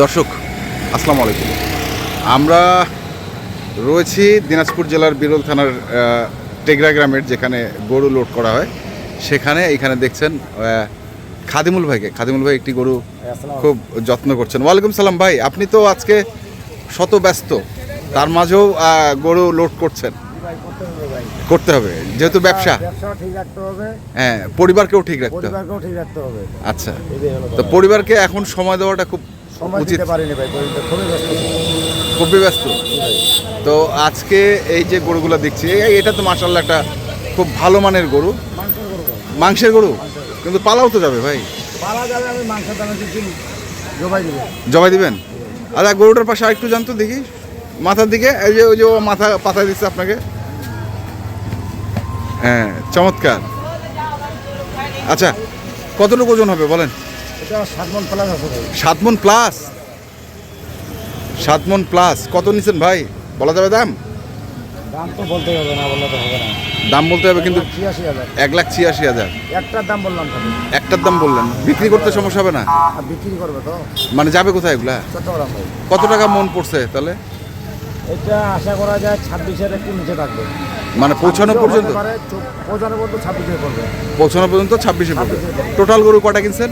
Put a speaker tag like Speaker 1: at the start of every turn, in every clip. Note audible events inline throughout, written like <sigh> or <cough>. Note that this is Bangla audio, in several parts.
Speaker 1: দর্শক আসসালামু আলাইকুম। আমরা রয়েছি দিনাজপুর জেলার বিরল থানার টেগরা গ্রামের যেখানে গরু লোড করা হয়। সেখানে এইখানে দেখছেন খাদিমুল ভাইকে। খাদিমুল ভাই একটি গরু খুব যত্ন করছেন। ওয়ালাইকুম সালাম ভাই আপনি তো আজকে শত ব্যস্ত তার মাঝেও গরু লোড করছেন। করতে হবে যেহেতু ব্যবসা। হ্যাঁ পরিবারকেও ঠিক রাখতে হবে।
Speaker 2: পরিবারকেও ঠিক রাখতে হবে।
Speaker 1: আচ্ছা তো পরিবারকে এখন সময় দেওয়াটা খুব
Speaker 2: সময়
Speaker 1: উচিত।
Speaker 2: দিতে পারিনি ভাই খুবই ব্যস্ত ছিল।
Speaker 1: খুবই ব্যস্ত। তো আজকে এই যে গরুগুলো দেখছি এটা তো মাসাল্লাহ একটা খুব ভালো মানের গরু।
Speaker 2: মাংসের গরু
Speaker 1: কিন্তু পালাও তো যাবে ভাই।
Speaker 2: পালা যাবে আমি মাংসের দামে জবাই দিব।
Speaker 1: জবাই দিবেন? আচ্ছা গরুটার পাশে আরেকটু জানতো দেখি। মাথার দিকে এই যে ওই যে ও মাথা পাতা দিচ্ছে আপনাকে। হ্যাঁ চমৎকার। আচ্ছা কতটুকু ওজন হবে বলেন?
Speaker 2: সাত মন প্লাস আছে ভাই।
Speaker 1: সাত মন প্লাস। কত নিচ্ছেন ভাই? বলা যাবে দাম?
Speaker 2: দাম তো বলতে হবে না বললে তো হবে না।
Speaker 1: দাম বলতে হবে কিন্তু
Speaker 2: হাজার।
Speaker 1: এক লাখ ছিয়াশি হাজার।
Speaker 2: একটার দাম বললাম
Speaker 1: একটার দাম বললেন। বিক্রি করতে সমস্যা হবে না?
Speaker 2: বিক্রি করবে তো।
Speaker 1: মানে যাবে কোথায় এগুলা?
Speaker 2: ভাই।
Speaker 1: কত টাকা মন পড়ছে তাহলে?
Speaker 2: এটা আশা করা যায় ছাব্বিশের একটু নিচে থাকবে।
Speaker 1: মানে পৌঁছানো পর্যন্ত?
Speaker 2: পারে, পৌঁছানো পর্যন্ত ছাব্বিশে করবে
Speaker 1: পৌঁছানো পর্যন্ত ছাব্বিশে পড়বে। টোটাল গরু কটা কিনছেন?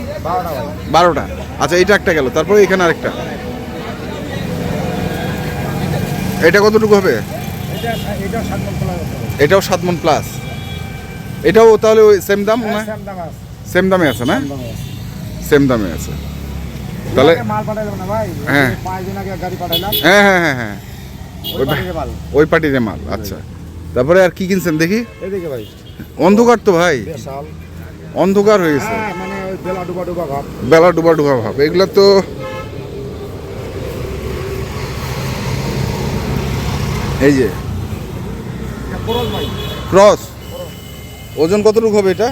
Speaker 2: বারোটা
Speaker 1: আচ্ছা এইটা একটা গেল। তারপরে এখানে আরেকটা। এটা কতটুকু হবে?
Speaker 2: এটাও সাত মন প্লাস
Speaker 1: এটাও তাহলে ওই সেম দাম না?
Speaker 2: হ্যাঁ, same দাম আছে,
Speaker 1: সেম দামে আছে না। সেম দামে আছে। তাহলে হ্যাঁ। হ্যাঁ হ্যাঁ হ্যাঁ হ্যাঁ।
Speaker 2: ওই
Speaker 1: পার্টির মাল। আচ্ছা। তারপরে আর কি কিনছেন দেখি?
Speaker 2: এদিকে ভাই।
Speaker 1: অন্ধকার তো ভাই। অন্ধকার হয়ে গেছে।
Speaker 2: হ্যাঁ মানে বেলা ডুবা ডুবা ভাব।
Speaker 1: এগুলা তো এই যে ক্রস ওজন কতটুকু হবে এটা?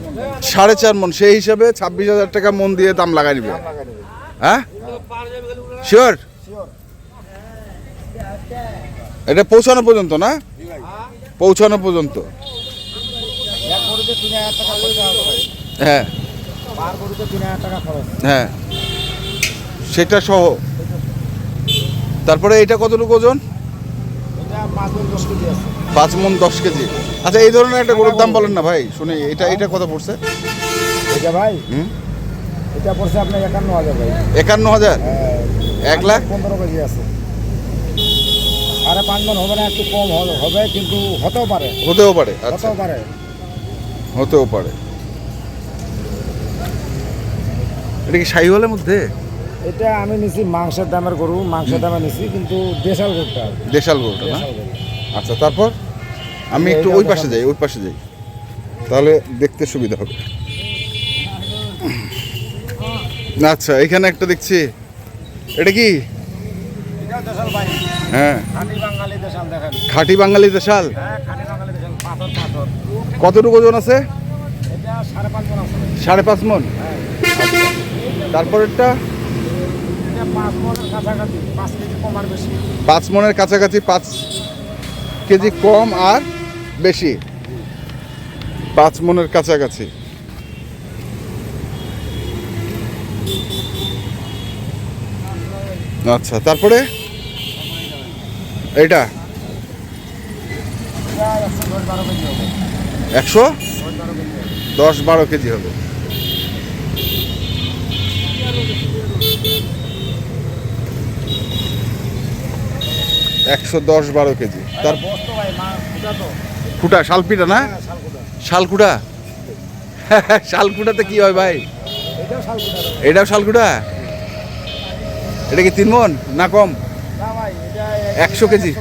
Speaker 2: মন।
Speaker 1: সাড়ে চার মন। সেই হিসাবে ছাব্বিশ হাজার টাকা মন দিয়ে দাম লাগাই নিবে হ্যাঁ? শিওর
Speaker 2: শিওর
Speaker 1: এটা পৌঁছানো পর্যন্ত না? পৌঁছানো পর্যন্ত। হ্যাঁ। হ্যাঁ। সেটা সহ। তারপরে এটা কতটুকু ওজন?
Speaker 2: পাঁচ মন দশ কেজি।
Speaker 1: আচ্ছা এই ধরনের একটা গরুর দাম বলেন না ভাই শুনি এটা এটা কত পড়ছে?
Speaker 2: এটা ভাই? এটা পড়ছে আপনার একান্ন হাজার ভাই।
Speaker 1: একান্ন হাজার?
Speaker 2: হ্যাঁ,
Speaker 1: এক লাখ?
Speaker 2: পনেরো কেজি আছে। সাড়ে পাঁচ মন হবে না একটু কম হবে কিন্তু হতেও পারে।
Speaker 1: হতেও পারে আচ্ছা।
Speaker 2: হতেও পারে।
Speaker 1: হতেও পারে। এটা কি শাহিওয়ালের মধ্যে?
Speaker 2: এটা আমি নিছি মাংসের দামের গরু মাংসের দামে নিছি কিন্তু দেশাল গরুটা
Speaker 1: দেশাল গরুটা না? আচ্ছা তারপর? আমি একটু ওই পাশে যাই ওই পাশে যাই। তাহলে দেখতে সুবিধা হবে। আচ্ছা এখানে একটা দেখছি। এটা কি?
Speaker 2: দেশাল
Speaker 1: হ্যাঁ।
Speaker 2: খাঁটি বাঙালি দেশাল?
Speaker 1: কতটুকু ওজন আছে?
Speaker 2: সাড়ে পাঁচ মন।
Speaker 1: তারপরেরটা?
Speaker 2: পাঁচ মনের কাছাকাছি, পাঁচ কেজি কম আর বেশি।
Speaker 1: পাঁচ মনের কাছাকাছি। আচ্ছা তারপরে?
Speaker 2: এটা একশো? দশ বারো কেজি হবে।
Speaker 1: একশো দশ বারো কেজি। তার খুঁটা শালপিটা না?
Speaker 2: শালকুটা? <laughs>
Speaker 1: শালকুড়াতে কি হয় ভাই?
Speaker 2: এটাও শালকুটা?
Speaker 1: এটা কি তিন মন না কম? একশো কেজি?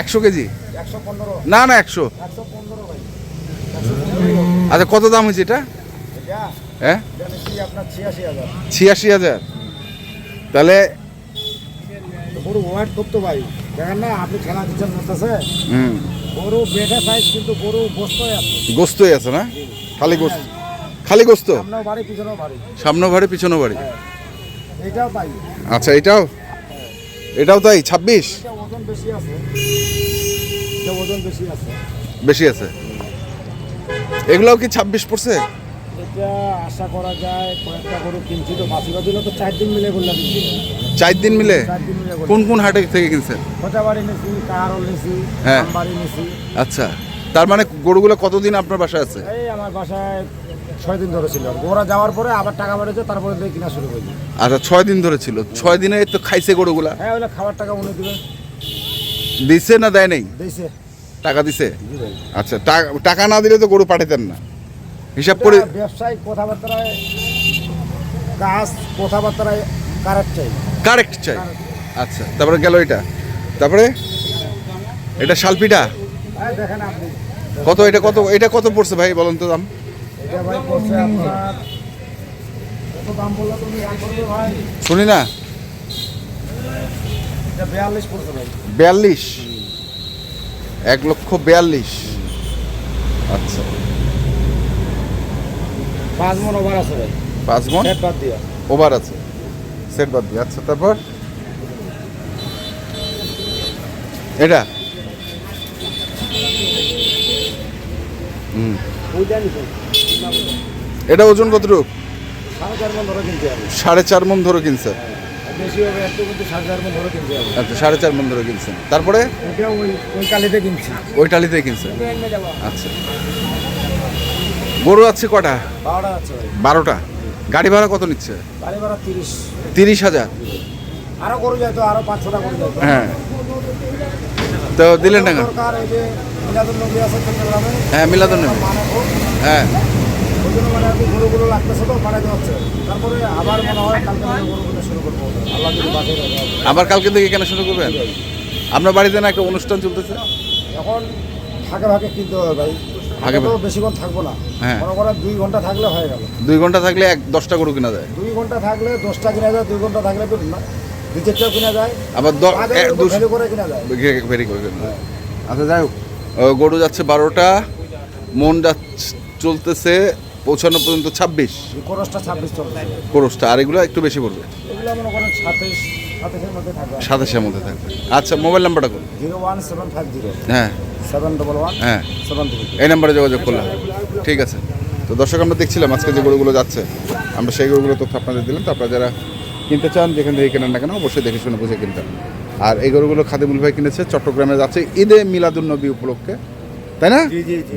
Speaker 2: একশো কেজি?
Speaker 1: না না একশো। আচ্ছা কত দাম হয়েছে এটা? হ্যাঁ?
Speaker 2: ছিয়াশি হাজার।
Speaker 1: তাহলে
Speaker 2: গরু ওয়েট করতো ভাই। দেখেন না আপনি খেলা দিচ্ছেন বলতেছে গরু বেটে সাইজ কিন্তু গরু বস্তই আছে।
Speaker 1: গোস্তই আছে না? খালি গোস্ত। খালি গোস্ত?
Speaker 2: সামনেও বাড়ি পিছনেও বাড়ি।
Speaker 1: পিছনে বাড়ি
Speaker 2: এটাও তাই
Speaker 1: আচ্ছা এটাও? এটাও তাই ছাব্বিশ?
Speaker 2: ওজন বেশি আছে। ওজন বেশি আছে।
Speaker 1: বেশি আছে? এগুলাও কি ছাব্বিশ পড়ছে?
Speaker 2: এটা আশা করা যায় কয়েকটা গরু কিনছি তো বাসি তো চার দিন মিলে
Speaker 1: চার দিন মিলে?
Speaker 2: চার দিন মিলে
Speaker 1: কোন কোন হাটে থেকে কিনছেন?
Speaker 2: খোঁচাবাড়ি নিছি কাহারল নিছি
Speaker 1: হ্যাঁ।
Speaker 2: নিছি।
Speaker 1: আচ্ছা। তার মানে গরুগুলো কতদিন আপনার বাসায় আছে?
Speaker 2: এই আমার বাসায় ছয় দিন ধরে ছিল। ওরা যাওয়ার পরে আবার টাকা বেড়েছে তারপরে দিয়ে কিনা শুরু করছি
Speaker 1: আচ্ছা ছয় দিন ধরে ছিল। ছয় দিনে তো খাইছে গরুগুলা?
Speaker 2: হ্যাঁ ওগুলো খাবার টাকা উনি দিবে
Speaker 1: দিছে না দেয় নেই?
Speaker 2: দিয়েছে
Speaker 1: টাকা দিছে? আচ্ছা টাকা না দিলে তো গরু পাঠাতেন না। হিসাব করে
Speaker 2: ব্যবসায়িক কথাবার্তায় কাজ কথাবার্তায় কারেক্ট চাই।
Speaker 1: কারেক্ট চাই। আচ্ছা তারপরে গেল এটা। তারপরে? এটা শালপিটা
Speaker 2: দেখেন আপনি।
Speaker 1: কত এটা কত এটা কত পড়ছে ভাই বলুন তো দাম?
Speaker 2: এটা ভাই পড়ছে আপনার। কত দাম বলল তুমি? ভাই।
Speaker 1: শুনি না।
Speaker 2: এটা বিয়াল্লিশ পড়ছে ভাই।
Speaker 1: বিয়াল্লিশ? এক লক্ষ বিয়াল্লিশ। আচ্ছা।
Speaker 2: পাঁচ মন ওভার আছে ভাই।
Speaker 1: পাঁচ মন?
Speaker 2: সেট বাদ দিয়া।
Speaker 1: ওভার আছে। সেট বাদ দিয়ে। আচ্ছা তারপর? এটা? হুম।
Speaker 2: ওইটা নিতে।
Speaker 1: এটা ওজন কতটুক?
Speaker 2: সাড়ে চার মন ধরে
Speaker 1: সাড়ে চার মন ধরে কিনছে।
Speaker 2: সাড়ে চার মন ধরে কিনতে
Speaker 1: আচ্ছা সাড়ে চার মন ধরে কিনছেন তারপরে?
Speaker 2: এটা ওই ওই কালিতে কিনছি।
Speaker 1: টালিতে কিনছেন আচ্ছা। গরু আছে কটা?
Speaker 2: বারোটা আছে ভাই।
Speaker 1: বারোটা। গাড়ি ভাড়া কত নিচ্ছে?
Speaker 2: গাড়ি ভাড়া তিরিশ।
Speaker 1: তিরিশ হাজার।
Speaker 2: আরও করে যাইতো আরও পাঁচ ছটা করে
Speaker 1: হ্যাঁ। তো দিলেন না কেন?
Speaker 2: সরকার এই যে মিলাদুল নবী আছে চট্টগ্রামে।
Speaker 1: হ্যাঁ।
Speaker 2: মানে
Speaker 1: হ্যাঁ
Speaker 2: ওই জন্য মানে গরুগুলো লাগতেছে তো পাঠাতে হচ্ছে। তারপরে আবার মনে হয় কালকে মানে গরুগুলো শুরু করব। আল্লাহ যদি বাঁচে রাখে।
Speaker 1: আবার কালকে থেকে কেন শুরু করবেন? আপনার বাড়িতে না একটা অনুষ্ঠান চলতেছে?
Speaker 2: এখন ভাগে ভাগে কিনতে হবে ভাই। বেশিক্ষণ থাকব না।
Speaker 1: হ্যাঁ।
Speaker 2: মনে করেন দুই ঘণ্টা থাকলে হয়ে গেল।
Speaker 1: দুই ঘণ্টা থাকলে এক দশটা গরু কিনা যায়।
Speaker 2: দুই ঘণ্টা থাকলে দশটা কিনা যায় দুই ঘণ্টা থাকলে না দুই চারটাও কিনা যায়।
Speaker 1: আবার দ-
Speaker 2: আগে
Speaker 1: এক-
Speaker 2: করে কিনা যায়।
Speaker 1: ভেরি করে কিনা যায়। আচ্ছা যাই হোক। গরু যাচ্ছে বারোটা মন যাচ্ছে চলতেছে পৌঁছানো পর্যন্ত ছাব্বিশ।
Speaker 2: চলছে।
Speaker 1: আর এগুলো একটু বেশি পড়বে।
Speaker 2: এগুলো মনে করেন
Speaker 1: সাতাশের মধ্যে থাকবে। আচ্ছা মোবাইল নাম্বারটা করুন
Speaker 2: zero one seven five zero.
Speaker 1: হ্যাঁ।
Speaker 2: সেভেন ডবল ওয়ান
Speaker 1: হ্যাঁ।
Speaker 2: সেভেন
Speaker 1: এই নাম্বারে যোগাযোগ করলাম ঠিক আছে। তো দর্শক আমরা দেখছিলাম আজকে যে গরুগুলো যাচ্ছে আমরা সেই গরুগুলো তথ্য আপনাদের দিলাম। তো আপনারা যারা কিনতে চান যেখান থেকে কেনেন না কেন অবশ্যই দেখে শুনে বুঝে কিনতেন আর এই গরুগুলো খাদিমুল ভাই কিনেছে চট্টগ্রামে যাচ্ছে ঈদে মিলাদুল নবী উপলক্ষে। তাই না?
Speaker 2: জি জি জি।